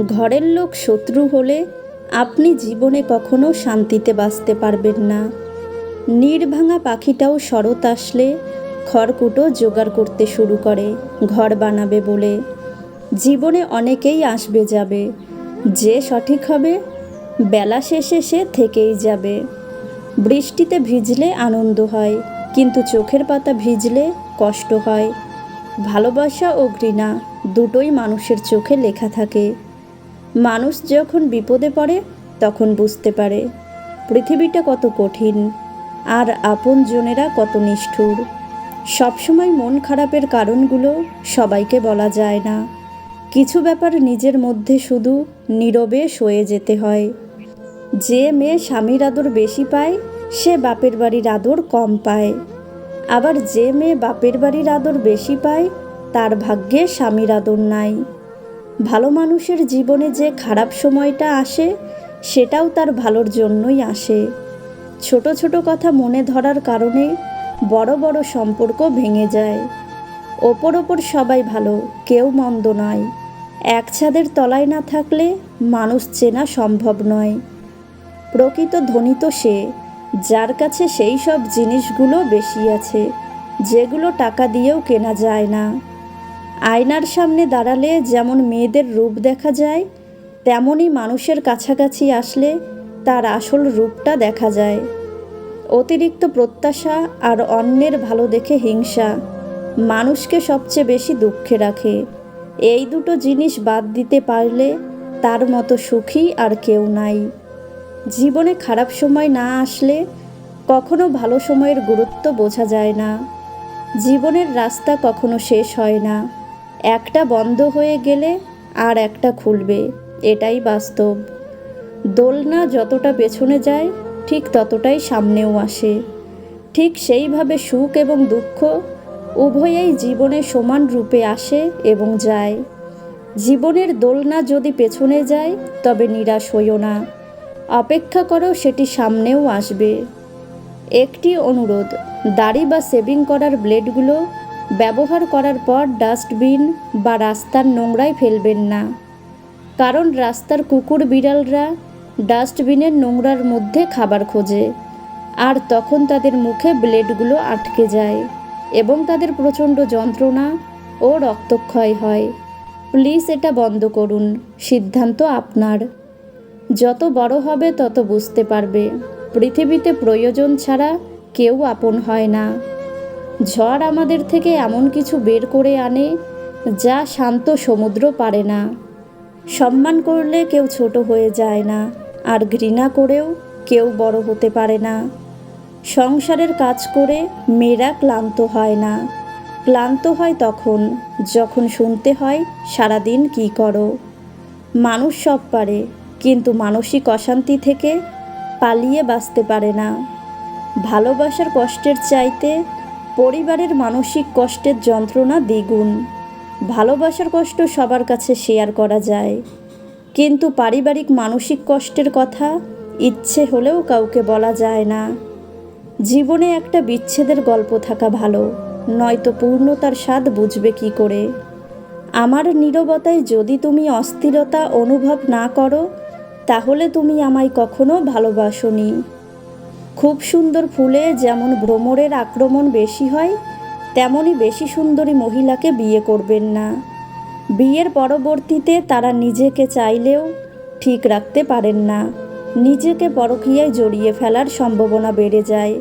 ঘরের লোক শত্রু হলে আপনি জীবনে কখনো শান্তিতে বাঁচতে পারবেন না। নির্ভাঙা পাখিটাও শরৎ আসলে খড়কুটো জোগাড় করতে শুরু করে, ঘর বানাবে বলে। জীবনে অনেকেই আসবে যাবে, যে সঠিক হবে বেলা শেষে সে থেকেই যাবে। বৃষ্টিতে ভিজলে আনন্দ হয়, কিন্তু চোখের পাতা ভিজলে কষ্ট হয়। ভালোবাসা ও ঘৃণা দুটোই মানুষের চোখে লেখা থাকে। মানুষ যখন বিপদে পড়ে, তখন বুঝতে পারে পৃথিবীটা কত কঠিন আর আপনজনেরা কত নিষ্ঠুর। সবসময় মন খারাপের কারণগুলো সবাইকে বলা যায় না। কিছু ব্যাপার নিজের মধ্যে শুধু নীরবে সয়ে যেতে হয়। যে মেয়ে স্বামীর আদর বেশি পায়, সে বাপের বাড়ির আদর কম পায়। আবার যে মেয়ে বাপের বাড়ির আদর বেশি পায়, তার ভাগ্যে স্বামীর আদর নাই। ভালো মানুষের জীবনে যে খারাপ সময়টা আসে, সেটাও তার ভালোর জন্যই আসে। ছোট ছোট কথা মনে ধরার কারণে বড় বড় সম্পর্ক ভেঙে যায়। ওপর ওপর সবাই ভালো, কেউ মন্দ নয়। এক ছাদের তলায় না থাকলে মানুষ চেনা সম্ভব নয়। প্রকৃত ধনী তো সে, যার কাছে সেই সব জিনিসগুলো বেশি আছে, যেগুলো টাকা দিয়েও কেনা যায় না। আয়নার সামনে দাঁড়ালে যেমন মেয়েদের রূপ দেখা যায়, তেমনই মানুষের কাছাকাছি আসলে তার আসল রূপটা দেখা যায়। অতিরিক্ত প্রত্যাশা আর অন্যের ভালো দেখে হিংসা মানুষকে সবচেয়ে বেশি দুঃখে রাখে। এই দুটো জিনিস বাদ দিতে পারলে তার মতো সুখী আর কেউ নাই। জীবনে খারাপ সময় না আসলে কখনো ভালো সময়ের গুরুত্ব বোঝা যায় না। জীবনের রাস্তা কখনো শেষ হয় না। একটা বন্ধ হয়ে গেলে আর একটা খুলবে, এটাই বাস্তব। দোলনা যতটা পেছনে যায়, ঠিক ততটাই সামনেও আসে। ঠিক সেইভাবে সুখ এবং দুঃখ উভয়েই জীবনে সমান রূপে আসে এবং যায়। জীবনের দোলনা যদি পেছনে যায়, তবে নিরাশ হইও না। অপেক্ষা করো, সেটি সামনেও আসবে। একটি অনুরোধ, দাড়ি বা সেভিং করার ব্লেডগুলো ব্যবহার করার পর ডাস্টবিন বা রাস্তার নোংরায় ফেলবেন না। কারণ রাস্তার কুকুর বিড়ালরা ডাস্টবিনের নোংরার মধ্যে খাবার খোঁজে আর তখন তাদের মুখে ব্লেডগুলো আটকে যায় এবং তাদের প্রচণ্ড যন্ত্রণা ও রক্তক্ষয় হয়। প্লিজ এটা বন্ধ করুন, সিদ্ধান্ত আপনার। যত বড় হবে তত বুঝতে পারবে, পৃথিবীতে প্রয়োজন ছাড়া কেউ আপন হয় না। ঝড় আমাদের থেকে এমন কিছু বের করে আনে যা শান্ত সমুদ্র পারে না। সম্মান করলে কেউ ছোট হয়ে যায় না, আর ঘৃণা করেও কেউ বড় হতে পারে না। সংসারের কাজ করে মেয়েরা ক্লান্ত হয় না। ক্লান্ত হয় তখন, যখন শুনতে হয় সারাদিন কি করো। মানুষ সব পারে, কিন্তু মানসিক অশান্তি থেকে পালিয়ে বাঁচতে পারে না। ভালোবাসার কষ্টের চাইতে পরিবারের মানসিক কষ্টের যন্ত্রণা দ্বিগুণ। ভালোবাসার কষ্ট সবার কাছে শেয়ার করা যায়। কিন্তু পারিবারিক মানসিক কষ্টের কথা ইচ্ছে হলেও কাউকে বলা যায় না। জীবনে একটা বিচ্ছেদের গল্প থাকা ভালো, নয়তো পূর্ণতার স্বাদ বুঝবে কি করে? আমার নীরবতায় যদি তুমি অস্থিরতা অনুভব না করো, তাহলে তুমি আমায় কখনো ভালোবাসনি। খুব সুন্দর ফুলে যেমন ভ্রমরের আক্রমণ বেশি হয় তেমনই বেশি সুন্দরী মহিলাকে বিয়ে করবেন না। বিয়ের পরবর্তীতে তারা নিজেকে চাইলেও ঠিক রাখতে পারেন না। নিজেকে পরকীয়ায় জড়িয়ে ফেলার সম্ভাবনা বেড়ে যায়।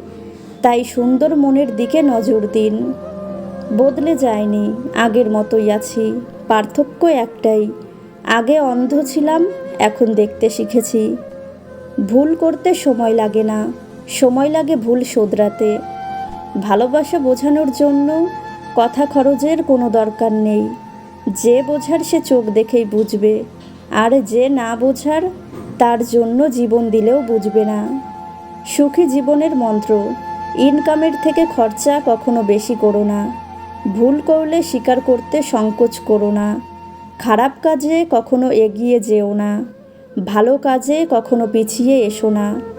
তাই সুন্দর মনের দিকে নজর দিন। বদলে যায়নি, আগের মতোই আছি। পার্থক্য একটাই, আগে অন্ধ ছিলাম, এখন দেখতে শিখেছি। ভুল করতে সময় লাগে না। সময় লাগে ভুল শোধরাতে। ভালোবাসা বোঝানোর জন্য কথা খরচের কোনো দরকার নেই। যে বোঝার সে চোখ দেখেই বুঝবে, আর যে না বোঝার তার জন্য জীবন দিলেও বুঝবে না। সুখী জীবনের মন্ত্র, ইনকামের থেকে খরচা কখনো বেশি করো না। ভুল করলে স্বীকার করতে সংকোচ করো না। খারাপ কাজে কখনো এগিয়ে যেও না। ভালো কাজে কখনো পিছিয়ে এসো না।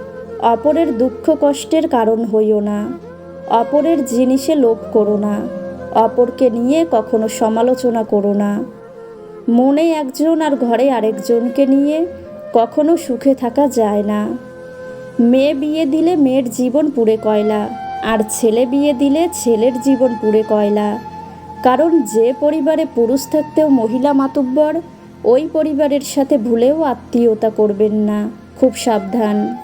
অপরের দুঃখ কষ্টের কারণ হইও না। অপরের জিনিসে লোভ করো না। অপরকে নিয়ে কখনো সমালোচনা করো না। মনে একজন আর ঘরে আরেকজনকে নিয়ে কখনো সুখে থাকা যায় না। মেয়ে বিয়ে দিলে মেয়ের জীবন পুড়ে কয়লা, আর ছেলে বিয়ে দিলে ছেলের জীবন পুড়ে কয়লা। কারণ যে পরিবারে পুরুষ থাকতেও মহিলা মাতব্বর, ওই পরিবারের সাথে ভুলেও আত্মীয়তা করবেন না। খুব সাবধান।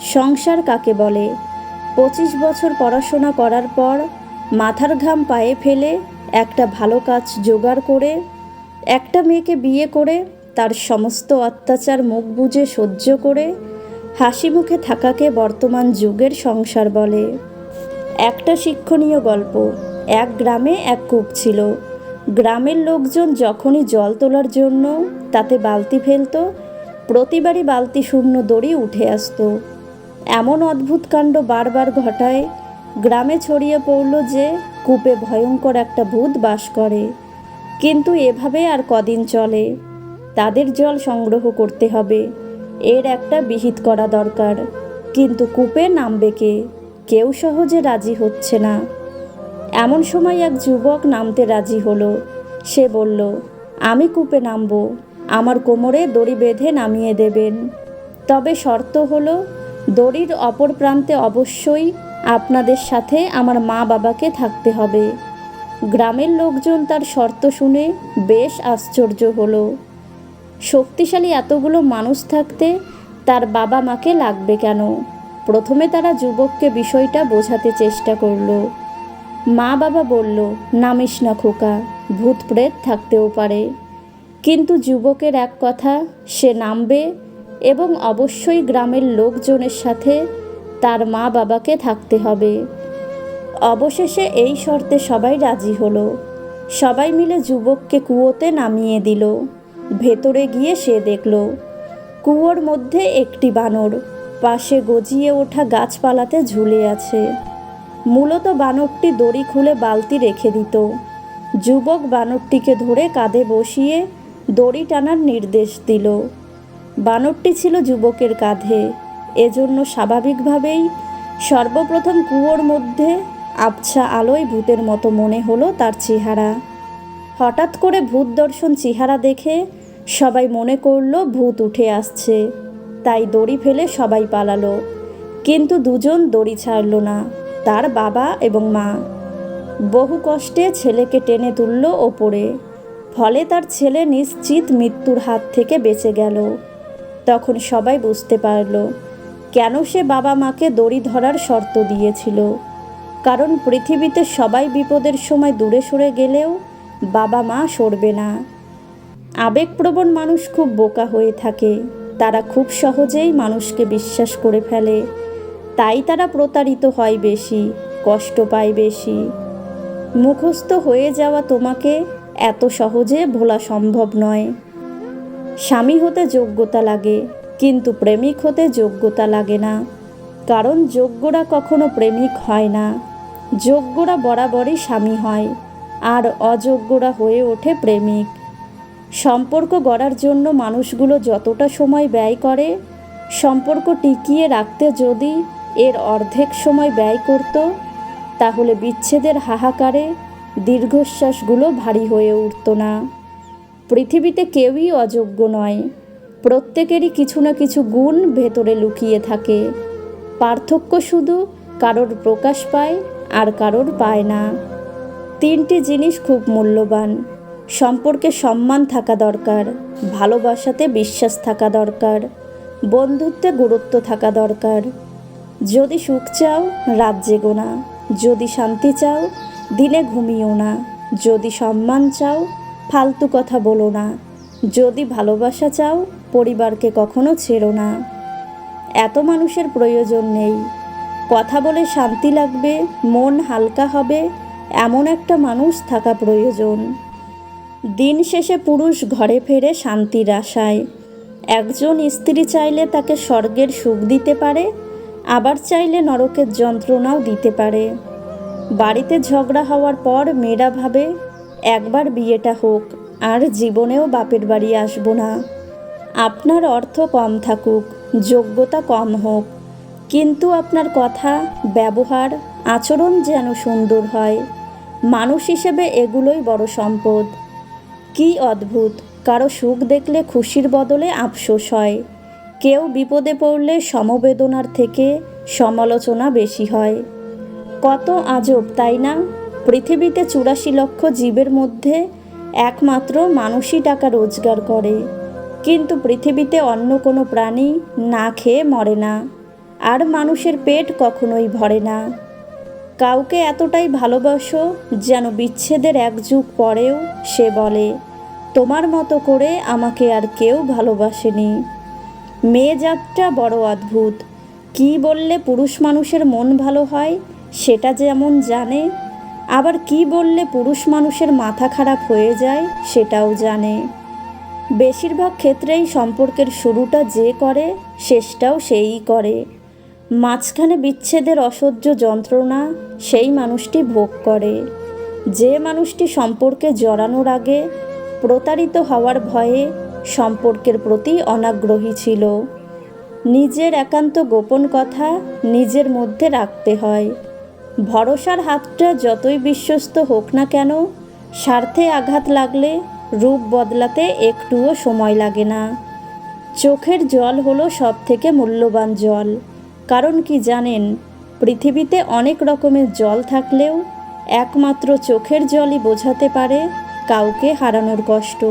সংসার কাকে বলে? পঁচিশ বছর পড়াশোনা করার পর মাথার ঘাম পায়ে ফেলে একটা ভালো কাজ জোগাড় করে, একটা মেয়েকে বিয়ে করে, তার সমস্ত অত্যাচার মুখ বুজে সহ্য করে, হাসি মুখে থাকাকে বর্তমান যুগের সংসার বলে। একটা শিক্ষণীয় গল্প, এক গ্রামে এক কূপ ছিল। গ্রামের লোকজন যখনই জল তোলার জন্য তাতে বালতি ফেলতো, প্রতিবারই বালতি শূন্য দড়ি উঠে আসতো। এমন অদ্ভুত কাণ্ড বারবার ঘটায়, গ্রামে ছড়িয়ে পড়ল যে, কূপে ভয়ঙ্কর একটা ভূত বাস করে। কিন্তু এভাবে আর কদিন চলে। তাদের জল সংগ্রহ করতে হবে। এর একটা বিহিত করা দরকার। কিন্তু কূপে নামবে কে? কেউ সহজে রাজি হচ্ছে না। এমন সময় এক যুবক নামতে রাজি হলো। সে বলল, আমি কূপে নামবো। আমার কোমরে দড়ি বেঁধে নামিয়ে দেবেন। তবে শর্ত হলো দড়ির অপর প্রান্তে অবশ্যই আপনাদের সাথে আমার মা বাবাকে থাকতে হবে। গ্রামের লোকজন তার শর্ত শুনে বেশ আশ্চর্য হলো। শক্তিশালী এতগুলো মানুষ থাকতে তার বাবা মাকে লাগবে কেন? প্রথমে তারা যুবককে বিষয়টা বোঝাতে চেষ্টা করল। মা বাবা বলল নামিস না খোকা, ভূত প্রেত থাকতেও পারে। কিন্তু যুবকের এক কথা, সে নামবে এবং অবশ্যই গ্রামের লোকজনের সাথে তার মা বাবাকে থাকতে হবে। অবশেষে এই শর্তে সবাই রাজি হলো। সবাই মিলে যুবককে কুয়োতে নামিয়ে দিল। ভেতরে গিয়ে সে দেখল, কুয়োর মধ্যে একটি বানর পাশে গজিয়ে ওঠা গাছপালাতে ঝুলে আছে। মূলত বানরটি দড়ি খুলে বালতি রেখে দিত। যুবক বানরটিকে ধরে কাঁধে বসিয়ে দড়ি টানার নির্দেশ দিল। বানরটি ছিল যুবকের কাঁধে। এজন্য স্বাভাবিকভাবেই সর্বপ্রথম কুয়োর মধ্যে আবছা আলোয় ভূতের মতো মনে হলো তার চেহারা। হঠাৎ করে ভূত দর্শন চেহারা দেখে সবাই মনে করল ভূত উঠে আসছে। তাই দড়ি ফেলে সবাই পালালো। কিন্তু দুজন দড়ি ছাড়ল না, তার বাবা এবং মা। বহু কষ্টে ছেলেকে টেনে তুলল ওপরে। ফলে তার ছেলে নিশ্চিত মৃত্যুর হাত থেকে বেঁচে গেল। তখন সবাই বুঝতে পারল কেন সে বাবা মাকে দড়ি ধরার শর্ত দিয়েছিল। কারণ পৃথিবীতে সবাই বিপদের সময় দূরে সরে গেলেও বাবা মা সরবে না। আবেগপ্রবণ মানুষ খুব বোকা হয়ে থাকে। তারা খুব সহজেই মানুষকে বিশ্বাস করে ফেলে। তাই তারা প্রতারিত হয় বেশি, কষ্ট পায় বেশি। মুখস্থ হয়ে যাওয়া তোমাকে এত সহজে ভোলা সম্ভব নয়। স্বামী হতে যোগ্যতা লাগে, কিন্তু প্রেমিক হতে যোগ্যতা লাগে না। কারণ যোগ্যরা কখনো প্রেমিক হয় না। যোগ্যরা বরাবরই স্বামী হয়, আর অযোগ্যরা হয়ে ওঠে প্রেমিক। সম্পর্ক গড়ার জন্য মানুষগুলো যতটা সময় ব্যয় করে, সম্পর্ক টিকিয়ে রাখতে যদি এর অর্ধেক সময় ব্যয় করত, তাহলে বিচ্ছেদের হাহাকারে দীর্ঘশ্বাসগুলো ভারী হয়ে উঠত না। পৃথিবীতে কেউই অযোগ্য নয়। প্রত্যেকেরই কিছু না কিছু গুণ ভেতরে লুকিয়ে থাকে। পার্থক্য শুধু কারোর প্রকাশ পায় আর কারোর পায় না। তিনটি জিনিস খুব মূল্যবান। সম্পর্কে সম্মান থাকা দরকার, ভালোবাসাতে বিশ্বাস থাকা দরকার, বন্ধুত্বে গুরুত্ব থাকা দরকার। যদি সুখ চাও, রাত জেগো না। যদি শান্তি চাও, দিনে ঘুমিও না। যদি সম্মান চাও ফালতু কথা বলো না। যদি ভালোবাসা চাও, পরিবারকে কখনো ছেড়ো না। এত মানুষের প্রয়োজন নেই। কথা বলে শান্তি লাগবে, মন হালকা হবে, এমন একটা মানুষ থাকা প্রয়োজন। দিন শেষে পুরুষ ঘরে ফেরে শান্তির আশায়। একজন স্ত্রী চাইলে তাকে স্বর্গের সুখ দিতে পারে, আবার চাইলে নরকের যন্ত্রণাও দিতে পারে। বাড়িতে ঝগড়া হওয়ার পর মেয়েরা ভাবে একবার বিয়েটা হোক, আর জীবনেও বাপের বাড়ি আসব না। আপনার অর্থ কম থাকুক, যোগ্যতা কম হোক, কিন্তু আপনার কথা, ব্যবহার, আচরণ যেন সুন্দর হয়। মানুষ হিসেবে এগুলোই বড় সম্পদ। কি অদ্ভুত, কারও সুখ দেখলে খুশির বদলে আফসোস হয়। কেউ বিপদে পড়লে সমবেদনার থেকে সমালোচনা বেশি হয়। কত আজব, তাই না? পৃথিবীতে চুরাশি লক্ষ জীবের মধ্যে একমাত্র মানুষই টাকা রোজগার করে। কিন্তু পৃথিবীতে অন্য কোনো প্রাণী না খেয়ে মরে না। আর মানুষের পেট কখনোই ভরে না। কাউকে এতটাই ভালোবাসো যেন বিচ্ছেদের এক যুগ পরেও সে বলে, তোমার মতো করে আমাকে আর কেউ ভালোবাসেনি। মেয়ে জাতটা বড় অদ্ভুত। কি বললে পুরুষ মানুষের মন ভালো হয় সেটা যেমন জানে আবার কি বললে পুরুষ মানুষের মাথা খারাপ হয়ে যায় সেটাও জানে। বেশিরভাগ ক্ষেত্রেই সম্পর্কের শুরুটা যে করে, শেষটাও সেই করে। মাঝখানে বিচ্ছেদের অসহ্য যন্ত্রণা সেই মানুষটি ভোগ করে। যে মানুষটি সম্পর্কে জড়ানোর আগে প্রতারিত হওয়ার ভয়ে সম্পর্কের প্রতি অনাগ্রহী ছিল। নিজের একান্ত গোপন কথা নিজের মধ্যে রাখতে হয়। ভরসার হাতটা যতই বিশ্বস্ত হোক না কেন, স্বার্থে আঘাত লাগলে রূপ বদলাতে একটুও সময় লাগে না। চোখের জল হলো সব থেকে মূল্যবান জল। কারণ কি জানেন, পৃথিবীতে অনেক রকমের জল থাকলেও একমাত্র চোখের জলই বোঝাতে পারে কাউকে হারানোর কষ্ট।